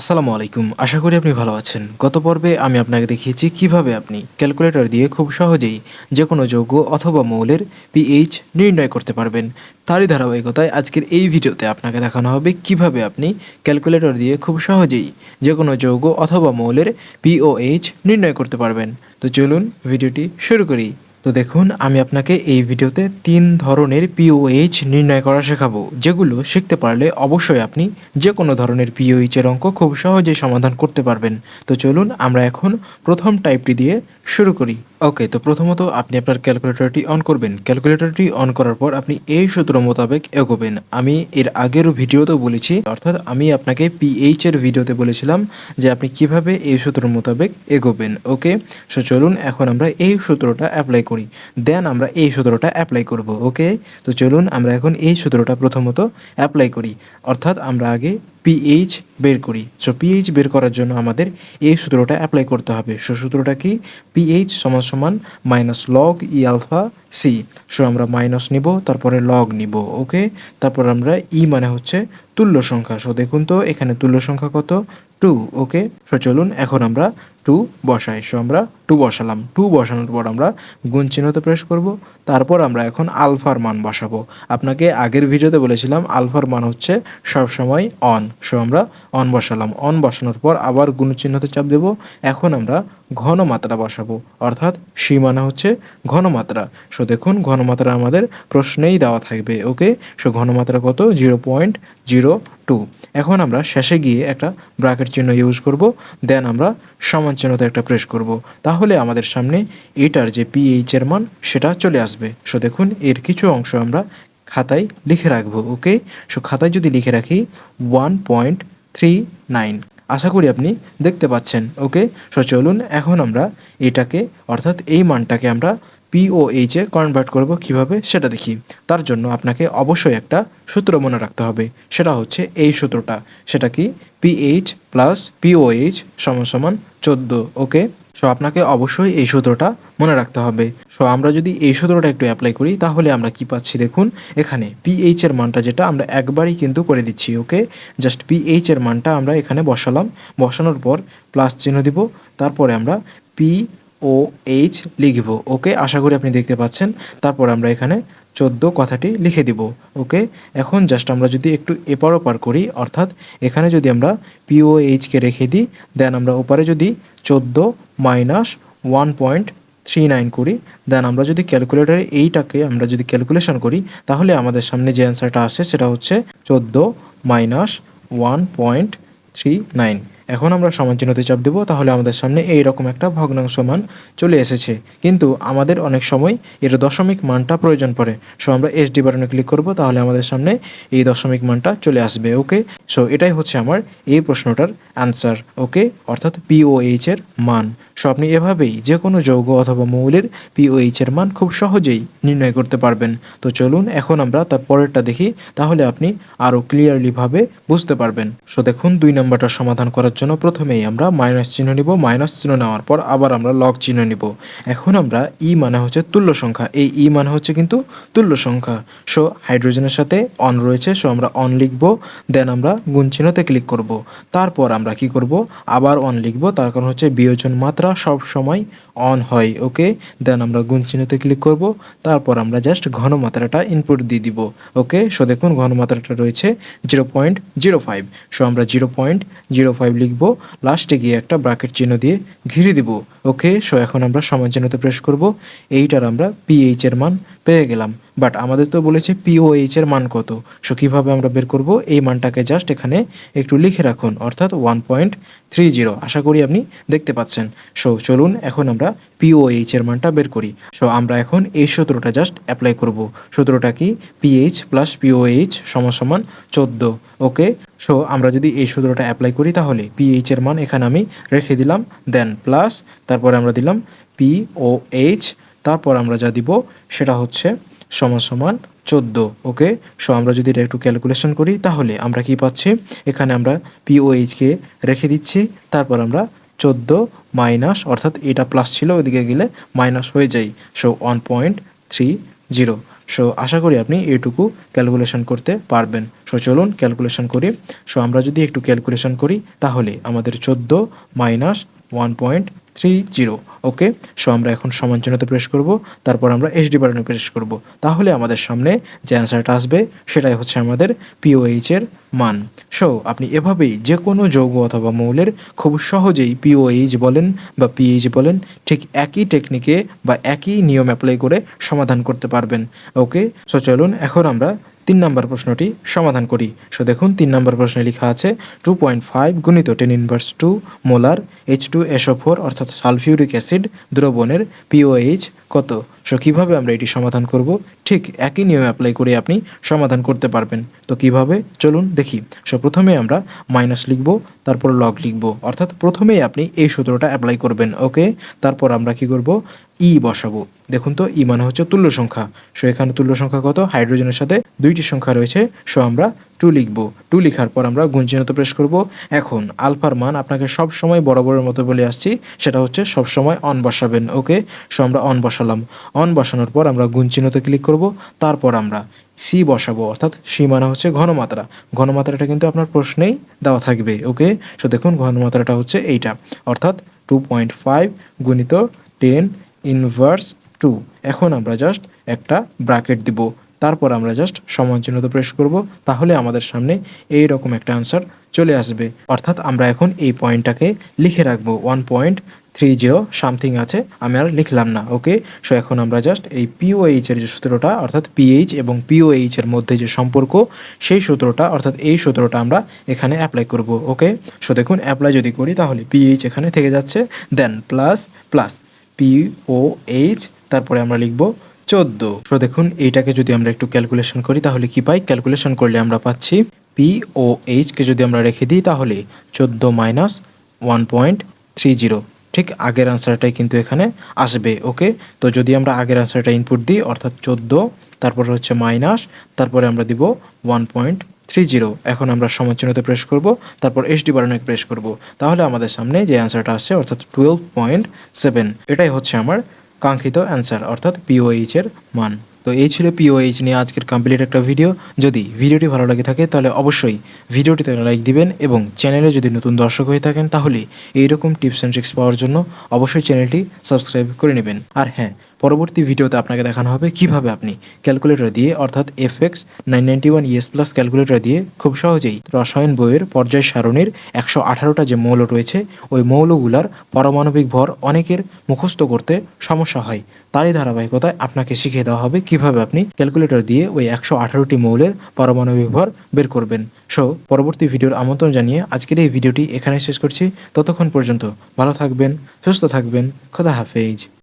আসসালামু আলাইকুম। আশা করি আপনি ভালো আছেন। গত পর্বে আমি আপনাকে দেখিয়েছি কীভাবে আপনি ক্যালকুলেটর দিয়ে খুব সহজেই যে কোনো যৌগ অথবা মৌলের পিএইচ নির্ণয় করতে পারবেন। তারই ধারাবাহিকতায় আজকের এই ভিডিওতে আপনাকে দেখানো হবে কীভাবে আপনি ক্যালকুলেটর দিয়ে খুব সহজেই যে কোনো যৌগ অথবা মৌলের পিওএইচ নির্ণয় করতে পারবেন। তো চলুন ভিডিওটি শুরু করি। তো দেখুন, আমি আপনাকে এই ভিডিওতে তিন ধরনের পিওএইচ নির্ণয় করা শেখাবো, যেগুলো শিখতে পারলে অবশ্যই আপনি যে কোনো ধরনের পিওইচের অঙ্ক খুব সহজেই সমাধান করতে পারবেন। তো চলুন আমরা এখন প্রথম টাইপটি দিয়ে শুরু করি। ওকে তো প্রথমত আপনি আপনার ক্যালকুলেটরটি অন করবেন। ক্যালকুলেটরটি অন করার পর আপনি এই সূত্র মোতাবেক এগোবেন। আমি এর আগের ভিডিওতেও বলেছি, অর্থাৎ আমি আপনাকে পিএইচ এর ভিডিওতে বলেছিলাম যে আপনি কীভাবে এই সূত্র মোতাবেক এগোবেন। ওকে সো চলুন এখন আমরা এই সূত্রটা অ্যাপ্লাই করি। দেন আমরা এই সূত্রটা অ্যাপ্লাই করব। ওকে তো চলুন আমরা এখন এই সূত্রটা প্রথমত অ্যাপ্লাই করি। অর্থাৎ আমরা আগে পিএইচ বের করি। সো পিএইচ বের করার জন্য আমাদের এই সূত্রটা অ্যাপ্লাই করতে হবে। সো সূত্রটা কি? পিএইচ সমান সমান minus log E alpha C so আমরা মাইনাস নিব, তারপরে লগ নিব ওকে তারপর আমরা ই মানে হচ্ছে তুল্য সংখ্যা। সো দেখুন তো, এখানে তুল্য সংখ্যা কত? টু। ওকে, সো চলুন, এখন আমরা টু বসাই। সো আমরা টু বসালাম। টু বসানোর পর আমরা গুণ চিহ্নতে প্রেস করব। তারপর আমরা এখন আলফার মান বসাবো। আপনাকে আগের ভিডিওতে বলেছিলাম, আলফার মান হচ্ছে সবসময় অন সো আমরা অন বসালাম। অন বসানোর পর আবার গুণ চিহ্নতে চাপ দেব। এখন আমরা ঘনমাত্রা বসাবো। অর্থাৎ সীমানা মানে হচ্ছে ঘনমাত্রা। সো দেখুন, ঘনমাত্রা আমাদের প্রশ্নেই দেওয়া থাকবে। ওকে, সো ঘনমাত্রা কত? জিরো পয়েন্ট জিরো টু এখন আমরা শেষে গিয়ে একটা ব্রাকেট চিহ্ন ইউজ করব দেন আমরা সমান চিহ্নতে একটা প্রেস করব। তাহলে আমাদের সামনে এটার যে পিএইচ এর মান, সেটা চলে আসবে। সো দেখুন, এর কিছু অংশ আমরা খাতায় লিখে রাখব ওকে সো খাতায় যদি লিখে রাখি ওয়ান পয়েন্ট থ্রি নাইন আশা করি আপনি দেখতে পাচ্ছেন ওকে সো চলুন, এখন আমরা এটাকে, অর্থাৎ এই মানটাকে আমরা পিওএইচ কনভার্ট করব কীভাবে সেটা দেখি। তার জন্য আপনাকে অবশ্যই একটা সূত্র মনে রাখতে হবে। সেটা হচ্ছে এই সূত্রটা। সেটা কি? পিএইচ প্লাস পিওএইচ সমান সমান চোদ্দ। ওকে সো আপনাকে অবশ্যই এই সূত্রটা মনে রাখতে হবে। সো আমরা যদি এই সূত্রটা একটু অ্যাপ্লাই করি, তাহলে আমরা কি পাচ্ছি দেখুন? এখানে পিএইচ এর মানটা যেটা আমরা একবারই কিন্তু করে দিচ্ছি। ওকে জাস্ট পিএইচ এর মানটা আমরা এখানে বসালাম। বসানোর পর প্লাস চিহ্ন দিব। তারপরে আমরা পি ও এইচ লিখব, ওকে? আশা করি আপনি দেখতে পাচ্ছেন। তারপর আমরা এখানে চোদ্দ কথাটি লিখে দিব, ওকে? এখন জাস্ট আমরা যদি একটু এপার ওপার করি, অর্থাৎ এখানে যদি আমরা পিওএইচকে রেখে দিই, দেন আমরা ওপারে যদি চোদ্দ minus one point three nine করি, দেন আমরা যদি ক্যালকুলেটারে এইটাকে আমরা যদি ক্যালকুলেশন করি, তাহলে আমাদের সামনে যে অ্যান্সারটা আসে সেটা হচ্ছে চোদ্দ minus one point three nine. এখন আমরা সমান চিহ্নতে চাপ দেবো, তাহলে আমাদের সামনে এই রকম একটা ভগ্নাংশ মান চলে এসেছে। কিন্তু আমাদের অনেক সময় এর দশমিক মানটা প্রয়োজন পড়ে। সো আমরা এস ডি বাটনে ক্লিক করব, তাহলে আমাদের সামনে এই দশমিক মানটা চলে আসবে, ওকে? সো এটাই হচ্ছে আমার এই প্রশ্নটার অ্যান্সার ওকে? অর্থাৎ পিওএইচ এর মান। সো আপনি এভাবেই যে কোনো যৌগ অথবা মৌলের পিওএইচ এর মান খুব সহজেই নির্ণয় করতে পারবেন। তো চলুন এখন আমরা তার পরেরটা দেখি, তাহলে আপনি আরও ক্লিয়ারলি ভাবে বুঝতে পারবেন। সো দেখুন, দুই নম্বরটা সমাধান করার জন্য প্রথমেই আমরা মাইনাস চিহ্ন নিব মাইনাস চিহ্ন নেওয়ার পর আবার আমরা লগ চিহ্ন নিব। এখন আমরা ই মানে হচ্ছে তুল্য সংখ্যা। এই ই মানে হচ্ছে কিন্তু তুল্য সংখ্যা। সো হাইড্রোজেনের সাথে অন রয়েছে, সো আমরা অন লিখব দেন আমরা গুণ চিহ্নতে ক্লিক করব। তারপর আমরা কি করব? আবার অন লিখব, তার কারণ হচ্ছে বিয়োজন মাত্রা সব সময় অন হয় ওকে দেন আমরা গুণ চিহ্নতে ক্লিক করব, তারপর আমরা জাস্ট ঘনমাত্রাটা ইনপুট দিয়ে দিব ওকে সো দেখুন, ঘনমাত্রাটা রয়েছে zero point zero five so আমরা জিরো পয়েন্ট জিরো ফাইভ লিখব লাস্টে গিয়ে একটা ব্রাকেট চিহ্ন দিয়ে ঘিরে দিব ওকে সো এখন আমরা সমান চিহ্নতে প্রেস করব, এইটার আমরা পিএইচ এর মান পেয়ে গেলাম। বাট আমাদের তো বলেছে পিওএইচ এর মান কত? সো কীভাবে আমরা বের করব? এই মানটাকে জাস্ট এখানে একটু লিখে রাখুন, অর্থাৎ ওয়ান পয়েন্ট থ্রি জিরো আশা করি আপনি দেখতে পাচ্ছেন। সো চলুন এখন আমরা পিওএইচ এর মানটা বের করি। সো আমরা এখন এই সূত্রটা জাস্ট অ্যাপ্লাই করব। সূত্রটা কি? পিএইচ প্লাস পিওএইচ সমান সমান চোদ্দ। ওকে সো আমরা যদি এই সূত্রটা অ্যাপ্লাই করি তাহলে পিএইচ এর মান এখানে আমি রেখে দিলাম দেন প্লাস তারপরে আমরা দিলাম পিওএইচ তারপর আমরা যা দিব সেটা হচ্ছে সমান সমান চোদ্দ, ওকে? সো আমরা যদি এটা একটু ক্যালকুলেশন করি, তাহলে আমরা কি পাচ্ছি? এখানে আমরা পিওএইচকে রেখে দিচ্ছি, তারপর আমরা চোদ্দ মাইনাস অর্থাৎ এটা প্লাস ছিল, ওইদিকে গেলে মাইনাস হয়ে যায়। So one point three zero so আশা করি আপনি এইটুকু ক্যালকুলেশন করতে পারবেন। সো চলুন ক্যালকুলেশন করি। সো আমরা যদি একটু ক্যালকুলেশন করি, তাহলে আমাদের চোদ্দ minus one point three zero okay, so আমরা এখন সমান চিহ্নতে প্রেস করব, তারপর আমরা এইচডি বাটনে প্রেস করব। তাহলে আমাদের সামনে যে অ্যান্সারটা আসবে, সেটাই হচ্ছে আমাদের পিওএইচ এর মান। সো, আপনি এভাবেই যে কোনো যৌগ অথবা মৌলের খুব সহজেই পিওএইচ বলেন বা পিএইচ বলেন, ঠিক একই টেকনিকে বা একই নিয়ম অ্যাপ্লাই করে সমাধান করতে পারবেন। ওকে, সো চলুন এখন আমরা তিন নম্বর প্রশ্নটি সমাধান করি। সো দেখুন, তিন নম্বর প্রশ্নে লেখা আছে টু পয়েন্ট ফাইভ গুণিত ten inverse two molar H two S O four অর্থাৎ সালফিউরিক অ্যাসিড দ্রবণের পিওএইচ কত? সো কীভাবে আমরা এটি সমাধান করব? ঠিক একই নিয়মে অ্যাপ্লাই করে আপনি সমাধান করতে পারবেন। তো কীভাবে? চলুন দেখি। সো প্রথমে আমরা মাইনাস লিখব, তারপর লগ লিখব। অর্থাৎ প্রথমেই আপনি এই সূত্রটা অ্যাপ্লাই করবেন ওকে তারপর আমরা কি করব? ই বসাবো। দেখুন তো, ই মানে হচ্ছে তুল্য সংখ্যা। সো, এখানে তুল্য সংখ্যা কত? হাইড্রোজেনের সাথে দুইটি সংখ্যা রয়েছে। সো, আমরা টু লিখব। টু লিখার পর আমরা গুঞ্চিনত প্রেস করব। এখন, আলফার মান আপনাকে সব সময় বরাবরের মতো বলে আসছি। সেটা হচ্ছে সব সময় অন বসাবেন, ওকে? সো, আমরা অন বসালাম। অন বসানোর পর আমরা গুঞ্চিনতে ক্লিক করব। তারপর আমরা সি বসাবো, অর্থাৎ সি মানে হচ্ছে ঘনমাত্রা। ঘনমাত্রাটা কিন্তু আপনার প্রশ্নেই দেওয়া থাকবে, ওকে? সো, দেখুন, ঘনমাত্রাটা হচ্ছে এইটা। অর্থাৎ টু পয়েন্ট ফাইভ গুণিত টেন ইনভার্স টু। এখন আমরা জাস্ট একটা ব্র্যাকেট দিব। তারপর আমরা জাস্ট সমান চিহ্নত প্রেস করব। তাহলে আমাদের সামনে এই রকম একটা আনসার চলে আসবে। অর্থাৎ আমরা এখন এই পয়েন্টটাকে লিখে রাখব। One point three zero something আছে, আমি আর লিখলাম না ওকে সো এখন আমরা জাস্ট এই পিওএইচ এর যে সূত্রটা, অর্থাৎ পিএইচ এবং পিওএইচ এর মধ্যে যে সম্পর্ক, সেই সূত্রটা, অর্থাৎ এই সূত্রটা আমরা এখানে অ্যাপ্লাই করব ওকে সো দেখুন অ্যাপ্লাই যদি করি, তাহলে পিএইচ এখানে থেকে যাচ্ছে দেন প্লাস প্লাস পিওএইচ তারপরে আমরা লিখব চোদ্দ। সো দেখুন, এইটাকে যদি আমরা একটু ক্যালকুলেশন করি, তাহলে কি পাই? ক্যালকুলেশন করলে আমরা পাচ্ছি পি ও এইচকে যদি আমরা রেখে দিই, তাহলে চোদ্দ minus one point three zero ঠিক আগের আনসারটাই কিন্তু এখানে আসবে ওকে তো যদি আমরা আগের আনসারটা ইনপুট দিই, অর্থাৎ চোদ্দ, তারপরে হচ্ছে মাইনাস তারপরে আমরা দিব ওয়ান পয়েন্ট থ্রি জিরো এখন আমরা সমালোচনাতে প্রেস করব, তারপর এইচডি বাটনে প্রেস করব। তাহলে আমাদের সামনে যে অ্যান্সারটা আসছে, অর্থাৎ টুয়েলভ পয়েন্ট সেভেন এটাই হচ্ছে আমার কাঙ্ক্ষিত অ্যান্সার অর্থাৎ পিওএইচ মান। তো এই ছিল পিওএইচ নিয়ে আজকের কমপ্লিট একটা ভিডিও যদি ভিডিওটি ভালো লাগে থাকে, তাহলে অবশ্যই ভিডিওটিতে লাইক দিবেন এবং চ্যানেলে যদি নতুন দর্শক হয়ে থাকেন, তাহলে এইরকম টিপস অ্যান্ড ট্রিক্স পাওয়ার জন্য অবশ্যই চ্যানেলটি সাবস্ক্রাইব করে নেবেন। আর হ্যাঁ পরবর্তী ভিডিওতে আপনাকে দেখানো হবে কীভাবে আপনি ক্যালকুলেটর দিয়ে, অর্থাৎ F X nine ninety one E S plus calculator দিয়ে খুব সহজেই রসায়ন বইয়ের পর্যায় সারণীর একশো আঠারোটা যে মৌল রয়েছে, ওই মৌলগুলার পারমাণবিক ভর অনেকের মুখস্থ করতে সমস্যা হয়। তারই ধারাবাহিকতায় আপনাকে শিখিয়ে দেওয়া হবে কীভাবে আপনি ক্যালকুলেটর দিয়ে ওই একশো আঠারোটি মৌলের পারমাণবিক ভর বের করবেন? সো পরবর্তী ভিডিওর আমন্ত্রণ জানিয়ে আজকের এই ভিডিওটি এখানে শেষ করছি। ততক্ষণ পর্যন্ত ভালো থাকবেন, সুস্থ থাকবেন, খোদা হাফেজ।